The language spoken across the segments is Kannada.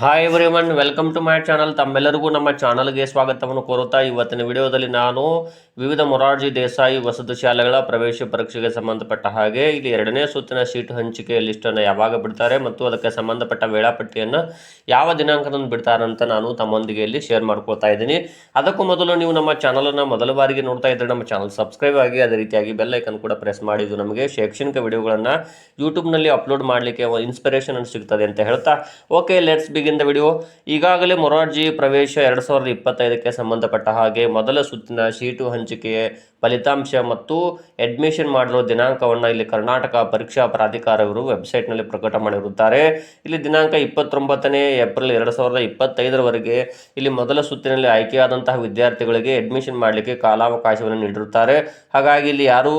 Hi everyone welcome to my channel ತಮ್ಮೆಲ್ಲರಿಗೂ ನಮ್ಮ ಚಾನಲ್ಗೆ ಸ್ವಾಗತವನ್ನು ಕೋರುತ್ತಾ ಇವತ್ತಿನ ವಿಡಿಯೋದಲ್ಲಿ ನಾನು ವಿವಿಧ ಮೊರಾರ್ಜಿ ದೇಸಾಯಿ ವಸತಿ ಶಾಲೆಗಳ ಪ್ರವೇಶ ಪರೀಕ್ಷೆಗೆ ಸಂಬಂಧಪಟ್ಟ ಹಾಗೆ ಇಲ್ಲಿ ಎರಡನೇ ಸುತ್ತಿನ ಸೀಟ್ ಹಂಚಿಕೆ ಲಿಸ್ಟನ್ನು ಯಾವಾಗ ಬಿಡ್ತಾರೆ ಮತ್ತು ಅದಕ್ಕೆ ಸಂಬಂಧಪಟ್ಟ ವೇಳಾಪಟ್ಟಿಯನ್ನು ಯಾವ ದಿನಾಂಕದಂದು ಅಂತ ನಾನು ತಮ್ಮೊಂದಿಗೆ ಇಲ್ಲಿ ಶೇರ್ ಮಾಡ್ಕೊಳ್ತಾ ಇದ್ದೀನಿ. ಅದಕ್ಕೂ ಮೊದಲು ನೀವು ನಮ್ಮ ಚಾನಲನ್ನು ಮೊದಲ ಬಾರಿಗೆ ನೋಡ್ತಾ ಇದ್ದರೆ ನಮ್ಮ ಚಾನಲ್ ಸಬ್ಸ್ಕ್ರೈಬ್ ಆಗಿ, ಅದೇ ರೀತಿಯಾಗಿ ಬೆಲ್ ಐಕನ್ ಕೂಡ ಪ್ರೆಸ್ ಮಾಡಿದ್ದು ನಮಗೆ ಶೈಕ್ಷಣಿಕ ವಿಡಿಯೋಗಳನ್ನು ಯೂಟ್ಯೂಬ್ನಲ್ಲಿ ಅಪ್ಲೋಡ್ ಮಾಡಲಿಕ್ಕೆ ಇನ್ಸ್ಪಿರೇಷನ್ ಸಿಗ್ತದೆ ಅಂತ ಹೇಳ್ತಾ. Okay let's begin the video ಈಗಾಗಲೇ ಮೊರಾರ್ಜಿ ಪ್ರವೇಶ ಎರಡು ಸಾವಿರದ ಇಪ್ಪತ್ತೈದಕ್ಕೆ ಸಂಬಂಧಪಟ್ಟ ಹಾಗೆ ಮೊದಲ ಸುತ್ತಿನ ಸೀಟು ಹಂಚಿಕೆಯ ಫಲಿತಾಂಶ ಮತ್ತು ಅಡ್ಮಿಷನ್ ಮಾಡಿರೋ ದಿನಾಂಕವನ್ನು ಇಲ್ಲಿ ಕರ್ನಾಟಕ ಪರೀಕ್ಷಾ ಪ್ರಾಧಿಕಾರವರು ವೆಬ್ಸೈಟ್ನಲ್ಲಿ ಪ್ರಕಟ ಮಾಡಿರುತ್ತಾರೆ. ಇಲ್ಲಿ ದಿನಾಂಕ ಇಪ್ಪತ್ತೊಂಬತ್ತನೇ ಏಪ್ರಿಲ್ ಎರಡು ಸಾವಿರದ ಇಪ್ಪತ್ತೈದರವರೆಗೆ ಇಲ್ಲಿ ಮೊದಲ ಸುತ್ತಿನಲ್ಲಿ ಆಯ್ಕೆಯಾದಂತಹ ವಿದ್ಯಾರ್ಥಿಗಳಿಗೆ ಅಡ್ಮಿಷನ್ ಮಾಡಲಿಕ್ಕೆ ಕಾಲಾವಕಾಶವನ್ನು ನೀಡಿರುತ್ತಾರೆ. ಹಾಗಾಗಿ ಇಲ್ಲಿ ಯಾರು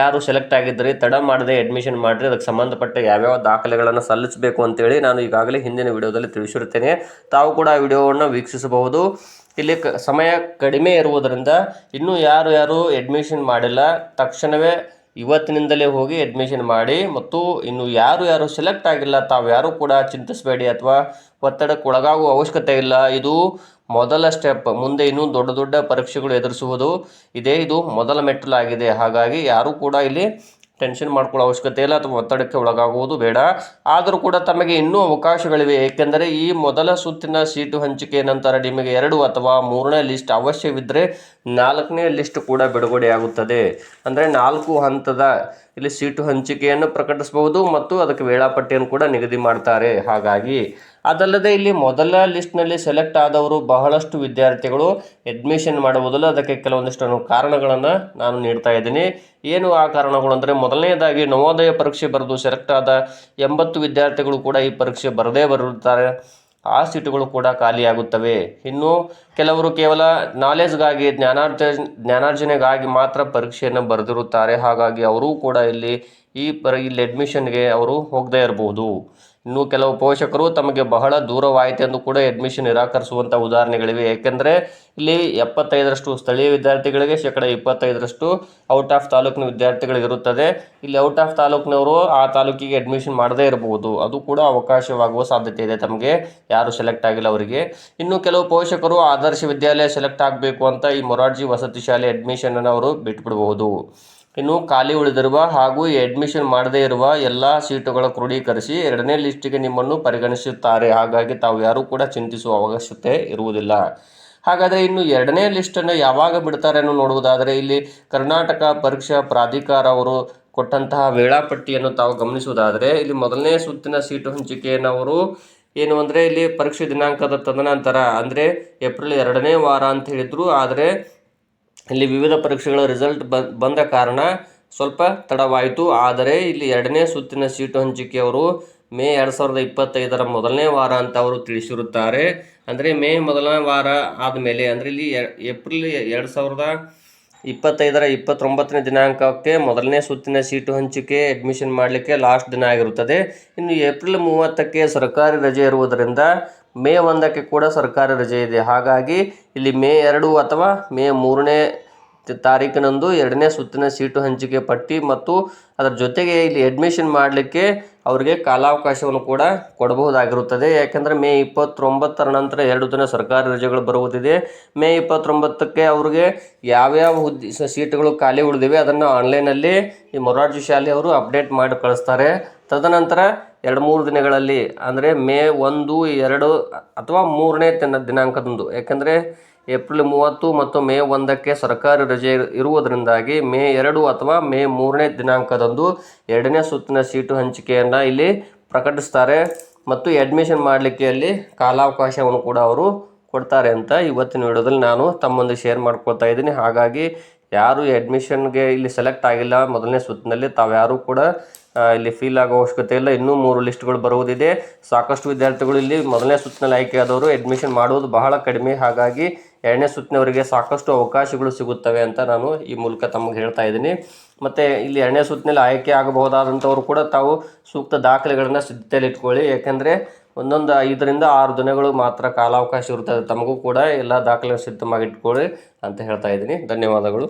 ಯಾರು ಸೆಲೆಕ್ಟ್ ಆಗಿದ್ದರೆ ತಡ ಮಾಡದೆ ಅಡ್ಮಿಷನ್ ಮಾಡಿರಿ, ಅದಕ್ಕೆ ಸಂಬಂಧಪಟ್ಟ ಯಾವ್ಯಾವ ದಾಖಲೆಗಳನ್ನು ಸಲ್ಲಿಸಬೇಕು ಅಂತೇಳಿ ನಾನು ಈಗಾಗಲೇ ಹಿಂದಿನ ವಿಡಿಯೋದಲ್ಲಿ ತಿಳಿಸಿರುತ್ತೇನೆ. ತಾವು ಕೂಡ ಆ ವಿಡಿಯೋವನ್ನು ವೀಕ್ಷಿಸಬಹುದು. ಇಲ್ಲಿ ಕ, ಸಮಯ ಕಡಿಮೆ ಇರುವುದರಿಂದ ಇನ್ನೂ ಯಾರು ಯಾರು ಅಡ್ಮಿಷನ್ ಮಾಡಿಲ್ಲ, ತಕ್ಷಣವೇ ಇವತ್ತಿನಿಂದಲೇ ಹೋಗಿ ಅಡ್ಮಿಷನ್ ಮಾಡಿ ಮತ್ತು ಇನ್ನು ಯಾರು ಯಾರು ಸೆಲೆಕ್ಟ್ ಆಗಿಲ್ಲ, ತಾವು ಯಾರು ಕೂಡ ಚಿಂತಿಸಬೇಡಿ ಅಥವಾ ಒತ್ತಡಕ್ಕೆ ಒಳಗಾಗುವ ಅವಶ್ಯಕತೆ ಇಲ್ಲ. ಇದು ಮೊದಲ ಸ್ಟೆಪ್ ಮುಂದೆ ಇನ್ನೂ ದೊಡ್ಡ ದೊಡ್ಡ ಪರೀಕ್ಷೆಗಳು ಎದುರಿಸುವುದು. ಇದೇ ಇದು ಮೊದಲ ಮೆಟ್ಟಲಾಗಿದೆ. ಹಾಗಾಗಿ ಯಾರೂ ಕೂಡ ಇಲ್ಲಿ ಟೆನ್ಷನ್ ಮಾಡ್ಕೊಳ್ಳೋ ಅವಶ್ಯಕತೆ ಇಲ್ಲ, ಅಥವಾ ಒತ್ತಡಕ್ಕೆ ಒಳಗಾಗುವುದು ಬೇಡ. ಆದರೂ ಕೂಡ ತಮಗೆ ಇನ್ನೂ ಅವಕಾಶಗಳಿವೆ, ಏಕೆಂದರೆ ಈ ಮೊದಲ ಸುತ್ತಿನ ಸೀಟು ಹಂಚಿಕೆ ನಂತರ ನಿಮಗೆ ಎರಡು ಅಥವಾ ಮೂರನೇ ಲಿಸ್ಟ್ ಅವಶ್ಯವಿದ್ದರೆ ನಾಲ್ಕನೇ ಲಿಸ್ಟ್ ಕೂಡ ಬಿಡುಗಡೆಯಾಗುತ್ತದೆ. ಅಂದರೆ ನಾಲ್ಕು ಹಂತದ ಇಲ್ಲಿ ಸೀಟು ಹಂಚಿಕೆಯನ್ನು ಪ್ರಕಟಿಸಬಹುದು ಮತ್ತು ಅದಕ್ಕೆ ವೇಳಾಪಟ್ಟಿಯನ್ನು ಕೂಡ ನಿಗದಿ ಮಾಡ್ತಾರೆ. ಹಾಗಾಗಿ ಅದಲ್ಲದೆ ಇಲ್ಲಿ ಮೊದಲ ಲಿಸ್ಟ್ನಲ್ಲಿ ಸೆಲೆಕ್ಟ್ ಆದವರು ಬಹಳಷ್ಟು ವಿದ್ಯಾರ್ಥಿಗಳು ಅಡ್ಮಿಷನ್ ಮಾಡುವುದಿಲ್ಲ ಅದಕ್ಕೆ ಕೆಲವೊಂದಿಷ್ಟು ಕಾರಣಗಳನ್ನು ನಾನು ನೀಡ್ತಾ ಇದ್ದೀನಿ. ಏನು ಆ ಕಾರಣಗಳು ಅಂದರೆ ಮೊದಲನೇದಾಗಿ ನವೋದಯ ಪರೀಕ್ಷೆ ಬರೆದು ಸೆಲೆಕ್ಟ್ ಆದ ಎಂಬತ್ತು ವಿದ್ಯಾರ್ಥಿಗಳು ಕೂಡ ಈ ಪರೀಕ್ಷೆ ಬರದೇ ಬರುತ್ತಾರೆ. ಆ ಸೀಟುಗಳು ಕೂಡ ಖಾಲಿಯಾಗುತ್ತವೆ ಇನ್ನು ಕೆಲವರು ಕೇವಲ ನಾಲೆಜ್ಗಾಗಿ ಜ್ಞಾನಾರ್ಜ ಜ್ಞಾನಾರ್ಜನೆಗಾಗಿ ಮಾತ್ರ ಪರೀಕ್ಷೆಯನ್ನು ಬರೆದಿರುತ್ತಾರೆ. ಹಾಗಾಗಿ ಅವರೂ ಕೂಡ ಇಲ್ಲಿ ಈ ಪರ, ಇಲ್ಲಿ ಅಡ್ಮಿಷನ್ಗೆ ಅವರು ಹೋಗದೇ ಇರಬಹುದು ಇನ್ನು ಕೆಲವು ಪೋಷಕರು ತಮಗೆ ಬಹಳ ದೂರವಾಯಿತು ಎಂದು ಕೂಡ ಅಡ್ಮಿಷನ್ ನಿರಾಕರಿಸುವಂಥ ಉದಾಹರಣೆಗಳಿವೆ. ಏಕೆಂದರೆ ಇಲ್ಲಿ ಎಪ್ಪತ್ತೈದರಷ್ಟು ಸ್ಥಳೀಯ ವಿದ್ಯಾರ್ಥಿಗಳಿಗೆ, ಶೇಕಡ ಇಪ್ಪತ್ತೈದರಷ್ಟು ಔಟ್ ಆಫ್ ತಾಲೂಕಿನ ವಿದ್ಯಾರ್ಥಿಗಳಿಗಿರುತ್ತದೆ ಇಲ್ಲಿ ಔಟ್ ಆಫ್ ತಾಲೂಕಿನವರು ಆ ತಾಲೂಕಿಗೆ ಅಡ್ಮಿಷನ್ ಮಾಡದೇ ಇರಬಹುದು. ಅದು ಕೂಡ ಅವಕಾಶವಾಗುವ ಸಾಧ್ಯತೆ ಇದೆ ತಮಗೆ. ಯಾರು ಸೆಲೆಕ್ಟ್ ಆಗಿಲ್ಲ ಅವರಿಗೆ. ಇನ್ನು ಕೆಲವು ಪೋಷಕರು ಆದರ್ಶ ವಿದ್ಯಾಲಯ ಸೆಲೆಕ್ಟ್ ಆಗಬೇಕು ಅಂತ ಈ ಮೊರಾರ್ಜಿ ವಸತಿ ಶಾಲೆ ಅಡ್ಮಿಷನನ್ನು ಅವರು ಬಿಟ್ಬಿಡಬಹುದು. ಇನ್ನು ಖಾಲಿ ಉಳಿದಿರುವ ಹಾಗೂ ಅಡ್ಮಿಷನ್ ಮಾಡದೇ ಇರುವ ಎಲ್ಲ ಸೀಟುಗಳ ಕ್ರೋಢೀಕರಿಸಿ ಎರಡನೇ ಲಿಸ್ಟಿಗೆ ನಿಮ್ಮನ್ನು ಪರಿಗಣಿಸುತ್ತಾರೆ. ಹಾಗಾಗಿ ತಾವು ಯಾರೂ ಕೂಡ ಚಿಂತಿಸುವ ಅವಶ್ಯಕತೆ ಇರುವುದಿಲ್ಲ. ಹಾಗಾದರೆ ಇನ್ನು ಎರಡನೇ ಲಿಸ್ಟನ್ನು ಯಾವಾಗ ಬಿಡ್ತಾರೆ ಅನ್ನೋ ನೋಡುವುದಾದರೆ ಇಲ್ಲಿ ಕರ್ನಾಟಕ ಪರೀಕ್ಷಾ ಪ್ರಾಧಿಕಾರ ಅವರು ಕೊಟ್ಟಂತಹ ವೇಳಾಪಟ್ಟಿಯನ್ನು ತಾವು ಗಮನಿಸುವುದಾದರೆ ಇಲ್ಲಿ ಮೊದಲನೇ ಸುತ್ತಿನ ಸೀಟು ಹಂಚಿಕೆಯನ್ನು ಅವರು ಏನು ಅಂದರೆ ಇಲ್ಲಿ ಪರೀಕ್ಷೆ ದಿನಾಂಕದ ತದನಂತರ ಅಂದರೆ ಏಪ್ರಿಲ್ ಎರಡನೇ ವಾರ ಅಂತ ಹೇಳಿದರು. ಆದರೆ ಇಲ್ಲಿ ವಿವಿಧ ಪರೀಕ್ಷೆಗಳ ರಿಸಲ್ಟ್ ಬಂದ ಕಾರಣ ಸ್ವಲ್ಪ ತಡವಾಯಿತು. ಆದರೆ ಇಲ್ಲಿ ಎರಡನೇ ಸುತ್ತಿನ ಸೀಟು ಹಂಚಿಕೆಯವರು ಮೇ ಎರಡು ಸಾವಿರದ ಇಪ್ಪತ್ತೈದರ ಮೊದಲನೇ ವಾರ ಅಂತ ಅವರು ತಿಳಿಸಿರುತ್ತಾರೆ. ಅಂದರೆ ಮೇ ಮೊದಲನೇ ವಾರ ಆದಮೇಲೆ, ಅಂದರೆ ಇಲ್ಲಿ ಏಪ್ರಿಲ್ ಎರಡು ಸಾವಿರದ ಇಪ್ಪತ್ತೈದರ ಇಪ್ಪತ್ತೊಂಬತ್ತನೇ ದಿನಾಂಕಕ್ಕೆ ಮೊದಲನೇ ಸುತ್ತಿನ ಸೀಟು ಹಂಚಿಕೆ ಅಡ್ಮಿಷನ್ ಮಾಡಲಿಕ್ಕೆ ಲಾಸ್ಟ್ ದಿನ ಆಗಿರುತ್ತದೆ. ಇನ್ನು ಏಪ್ರಿಲ್ ಮೂವತ್ತಕ್ಕೆ ಸರ್ಕಾರಿ ರಜೆ ಇರುವುದರಿಂದ ಮೇ ಒಂದಕ್ಕೆ ಕೂಡ ಸರ್ಕಾರಿ ರಜೆ ಇದೆ. ಹಾಗಾಗಿ ಇಲ್ಲಿ ಮೇ ಎರಡು ಅಥವಾ ಮೇ ಮೂರನೇ ತಾರೀಕಿನಂದು ಎರಡನೇ ಸುತ್ತಿನ ಸೀಟು ಹಂಚಿಕೆ ಪಟ್ಟಿ ಮತ್ತು ಅದರ ಜೊತೆಗೆ ಇಲ್ಲಿ ಅಡ್ಮಿಷನ್ ಮಾಡಲಿಕ್ಕೆ ಅವರಿಗೆ ಕಾಲಾವಕಾಶವನ್ನು ಕೂಡ ಕೊಡಬಹುದಾಗಿರುತ್ತದೆ. ಯಾಕೆಂದರೆ ಮೇ ಇಪ್ಪತ್ತೊಂಬತ್ತರ ನಂತರ ಎರಡು ದಿನ ಸರ್ಕಾರಿ ರಜೆಗಳು ಬರುವುದಿದೆ. ಮೇ ಇಪ್ಪತ್ತೊಂಬತ್ತಕ್ಕೆ ಅವ್ರಿಗೆ ಯಾವ್ಯಾವ ಹುದ್ದೆ ಸೀಟುಗಳು ಖಾಲಿ ಉಳಿದಿವೆ ಅದನ್ನು ಆನ್ಲೈನಲ್ಲಿ ಈ ಮೊರಾರ್ಜಿ ಶಾಲೆಯವರು ಅಪ್ಡೇಟ್ ಮಾಡಿ ಕಳಿಸ್ತಾರೆ. ತದನಂತರ ಎರಡು ಮೂರು ದಿನಗಳಲ್ಲಿ, ಅಂದರೆ ಮೇ ಒಂದು, ಎರಡು ಅಥವಾ ಮೂರನೇ ದಿನ, ದಿನಾಂಕದಂದು. ಯಾಕೆಂದರೆ ಏಪ್ರಿಲ್ ಮೂವತ್ತು ಮತ್ತು ಮೇ ಒಂದಕ್ಕೆ ಸರ್ಕಾರಿ ರಜೆ ಇರುವುದರಿಂದಾಗಿ ಮೇ ಎರಡು ಅಥವಾ ಮೇ ಮೂರನೇ ದಿನಾಂಕದಂದು ಎರಡನೇ ಸುತ್ತಿನ ಸೀಟು ಹಂಚಿಕೆಯನ್ನು ಇಲ್ಲಿ ಪ್ರಕಟಿಸ್ತಾರೆ ಮತ್ತು ಅಡ್ಮಿಷನ್ ಮಾಡಲಿಕ್ಕೆ ಅಲ್ಲಿ ಕಾಲಾವಕಾಶವನ್ನು ಕೂಡ ಅವರು ಕೊಡ್ತಾರೆ ಅಂತ ಇವತ್ತಿನ ವಿಡಿಯೋದಲ್ಲಿ ನಾನು ತಮ್ಮೊಂದಿಗೆ ಶೇರ್ ಮಾಡ್ಕೊಳ್ತಾ ಇದ್ದೀನಿ. ಹಾಗಾಗಿ ಯಾರು ಅಡ್ಮಿಷನ್ಗೆ ಇಲ್ಲಿ ಸೆಲೆಕ್ಟ್ ಆಗಿಲ್ಲ. ಮೊದಲನೇ ಸುತ್ತಿನಲ್ಲಿ ತಾವ್ಯಾರೂ ಕೂಡ ಇಲ್ಲಿ ಫೀಲ್ ಆಗೋ ಅವಶ್ಯಕತೆ ಇಲ್ಲ. ಇನ್ನೂ ಮೂರು ಲಿಸ್ಟ್ಗಳು ಬರುವುದಿದೆ. ಸಾಕಷ್ಟು ವಿದ್ಯಾರ್ಥಿಗಳು ಇಲ್ಲಿ ಮೊದಲನೇ ಸುತ್ತಿನಲ್ಲಿ ಆಯ್ಕೆಯಾದವರು ಅಡ್ಮಿಷನ್ ಮಾಡುವುದು ಬಹಳ ಕಡಿಮೆ. ಹಾಗಾಗಿ ಎರಡನೇ ಸುತ್ತಿನವರಿಗೆ ಸಾಕಷ್ಟು ಅವಕಾಶಗಳು ಸಿಗುತ್ತವೆ ಅಂತ ನಾನು ಈ ಮೂಲಕ ತಮಗೆ ಹೇಳ್ತಾ ಇದ್ದೀನಿ. ಮತ್ತು ಇಲ್ಲಿ ಎರಡನೇ ಸುತ್ತಿನಲ್ಲಿ ಆಯ್ಕೆ ಆಗಬಹುದಾದಂಥವರು ಕೂಡ ತಾವು ಸೂಕ್ತ ದಾಖಲೆಗಳನ್ನು ಸಿದ್ಧತೆಯಲ್ಲಿ ಇಟ್ಕೊಳ್ಳಿ ಯಾಕೆಂದರೆ ಒಂದೊಂದು ಐದರಿಂದ ಆರು ದಿನಗಳು ಮಾತ್ರ ಕಾಲಾವಕಾಶ ಇರುತ್ತದೆ ತಮಗೂ ಕೂಡ ಎಲ್ಲ ದಾಖಲೆ ಸಿದ್ಧವಾಗಿ ಇಟ್ಕೊಳ್ಳಿ ಅಂತ ಹೇಳ್ತಾ ಇದ್ದೀನಿ. ಧನ್ಯವಾದಗಳು.